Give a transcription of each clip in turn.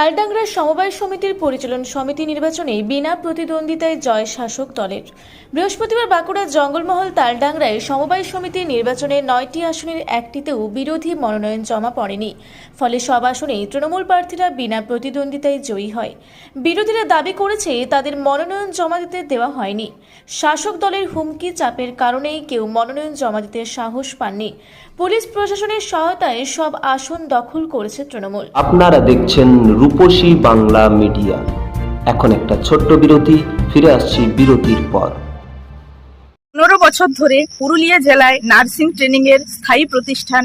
তালডাংরা সমবায় সমিতির পরিচালন সমিতি নির্বাচনে বিনা প্রতিদ্বন্দ্বিতায় জয় শাসক দলের। বৃহস্পতিবার বাঁকুড়ার জঙ্গলমহল তালডাংরায় সমবায় সমিতির নির্বাচনে নয়টি আসনের একটিতেও বিরোধী মনোনয়ন জমা পড়েনি। ফলে সব আসনেই তৃণমূল প্রার্থীরা বিনা প্রতিদ্বন্দ্বিতায় জয়ী হয়। বিরোধীরা দাবি করেছে তাদের মনোনয়ন জমা দিতে দেওয়া হয়নি। শাসক দলের হুমকি চাপের কারণেই কেউ মনোনয়ন জমা দিতে সাহস পাননি। পুলিশ প্রশাসনের সহায়তায় সব আসন দখল করেছে তৃণমূল। আপনারা দেখছেন রূপসী বাংলা মিডিয়া। এখন একটা ছোট্ট বিরতি ফিরে আসছি বিরতির পর। পনেরো বছর ধরে পুরুলিয়া জেলায় নার্সিং ট্রেনিং এর স্থায়ী প্রতিষ্ঠান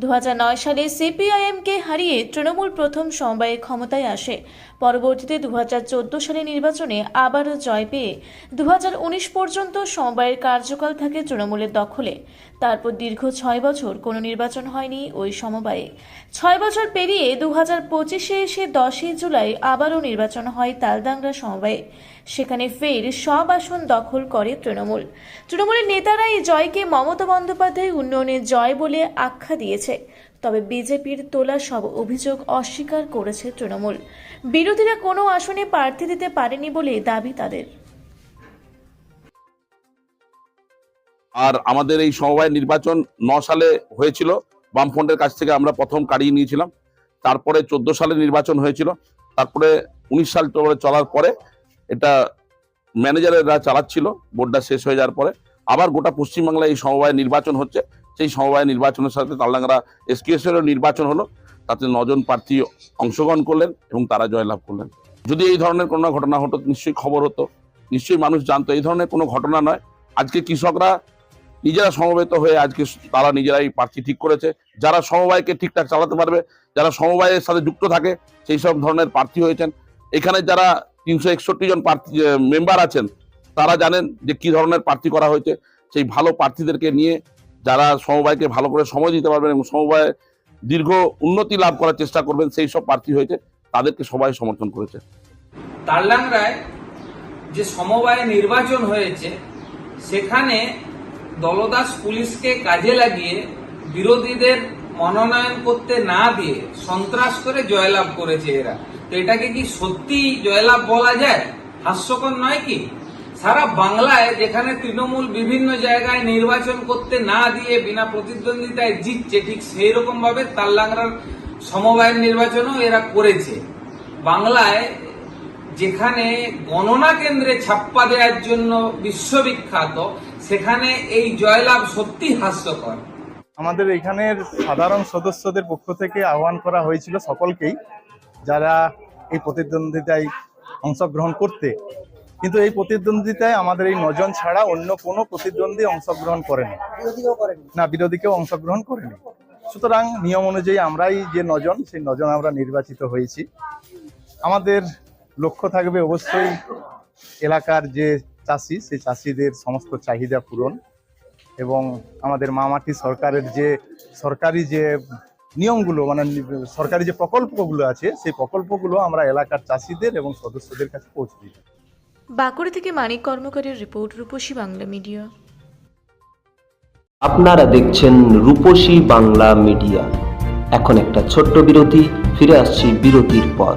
দু হাজার নয় সালে সিপিআইএমকে হারিয়ে তৃণমূল প্রথম সমবায়ে ক্ষমতায় আসে। পরবর্তীতে দু হাজার চোদ্দ সালে নির্বাচনে আবারও জয় পেয়ে দু হাজার উনিশ পর্যন্ত সমবায়ের কার্যকাল থাকে তৃণমূলের দখলে। তারপর দীর্ঘ ছয় বছর কোনো নির্বাচন হয়নি ওই সমবায়ে। ছয় বছর পেরিয়ে দু হাজার পঁচিশে এসে দশই জুলাই আবারও নির্বাচন হয় তালদাংরা সমবায়ে। সেখানে ফের সব আসন দখল করে তৃণমূল। তৃণমূলের নেতারা এই জয়কে মমতা বন্দ্যোপাধ্যায় উন্নয়নের জয় বলে আখ্যা দিয়েছে। তবে বিজেপির তোলা সব অভিযোগ অস্বীকার করেছে তৃণমূল। বিরোধীরা কোনো আসনে প্রার্থী দিতে পারেনি বলে দাবি তাদের। আর আমাদের এই সমবায় নির্বাচন ন সালে হয়েছিল, বামফ্রন্টের কাছ থেকে আমরা প্রথম কাড়িয়ে নিয়েছিলাম। তারপরে চোদ্দ সালে নির্বাচন হয়েছিল, তারপরে উনিশ সাল চলার পরে এটা ম্যানেজারেরা চালাচ্ছিল বোর্ডটা শেষ হয়ে যাওয়ার পরে। আবার গোটা পশ্চিমবাংলায় এই সমবায় নির্বাচন হচ্ছে সেই সমবায় নির্বাচনের সাথে তালডাঙ্গা এসকিএস এরও নির্বাচন হলো। তাতে নজন প্রার্থী অংশগ্রহণ করলেন এবং তারা জয়লাভ করলেন। যদি এই ধরনের কোনো ঘটনা হতো, নিশ্চয়ই খবর হতো। নিশ্চয়ই মানুষ জানতো, এই ধরনের কোনো ঘটনা নয়। আজকে কৃষকরা নিজেরা সমবেত হয়ে আজকে তারা নিজেরাই প্রার্থী ঠিক করেছে। যারা সমবায়কে ঠিকঠাক চালাতে পারবে, যারা সমবায়ের সাথে যুক্ত থাকে, সেই সব ধরনের প্রার্থী হয়েছেন। এখানে যারা তিনশো একষট্টি জন প্রার্থী মেম্বার আছেন, তারা জানেন যে কি ধরনের প্রার্থী করা হয়েছে। সেই ভালো প্রার্থীদেরকে নিয়ে যারা সমবায়কে ভালো করে সময় দিতে পারবেন এবং সমবায় দীর্ঘ উন্নতি লাভ করার চেষ্টা করবেন, সেই সব প্রার্থী হয়েছে, তাদেরকে সবাই সমর্থন করেছে। তালডাংরায় যে সমবায় নির্বাচন হয়েছে, সেখানে দলদাস পুলিশকে কাজে লাগিয়ে বিরোধীদের মনোনয়ন করতে না দিয়ে সন্ত্রাস করে জয়লাভ করেছে এরা। তো এটাকে কি সত্যি জয়লাভ বলা যায়? হাস্যকর নয় কি? সারা বাংলায় যেখানে তৃণমূল বিভিন্ন জায়গায় নির্বাচন করতে না দিয়ে বিনা প্রতিদ্বন্দ্বিতায় জিতছে, ঠিক সেই রকম ভাবে তালডাংরার সমবায়ের নির্বাচনও এরা করেছে। বাংলায় যেখানে গণনা কেন্দ্রে ছাপ্পা দেওয়ার জন্য বিশ্ববিখ্যাত, সেখানে এই জয়লাভ সত্যি হাস্যকর। আমাদের এখানের সাধারণ সদস্যদের পক্ষ থেকে আহ্বান করা হয়েছিল সকলকেই, যারা এই প্রতিদ্বন্দ্বিতায় অংশগ্রহণ করতে কিন্তু এই প্রতিদ্বন্দ্বিতায় আমাদের এই নজন ছাড়া অন্য কোনো প্রতিদ্বন্দ্বী অংশগ্রহণ করেনি। না বিরোধী কেউ অংশগ্রহণ করেনি। সুতরাং নিয়ম অনুযায়ী আমরাই যে নজন সেই নজন আমরা নির্বাচিত হয়েছি। আমাদের লক্ষ্য থাকবে অবশ্যই এলাকার যে চাষি সেই চাষিদের সমস্ত চাহিদা পূরণ এবং আমাদের মামাটি সরকারের যে সরকারি যে নিয়মগুলো মানে সরকারি যে প্রকল্পগুলো আছে সেই প্রকল্পগুলো আমরা এলাকার চাষিদের এবং সদস্যদের কাছে পৌঁছে দিই। বাঁকুড়া থেকে মানিক কর্মকারের রিপোর্ট, রূপসী বাংলা মিডিয়া। আপনারা দেখছেন রূপসী বাংলা মিডিয়া। এখন একটা ছোট্ট বিরতি, ফিরে আসছি বিরতির পর।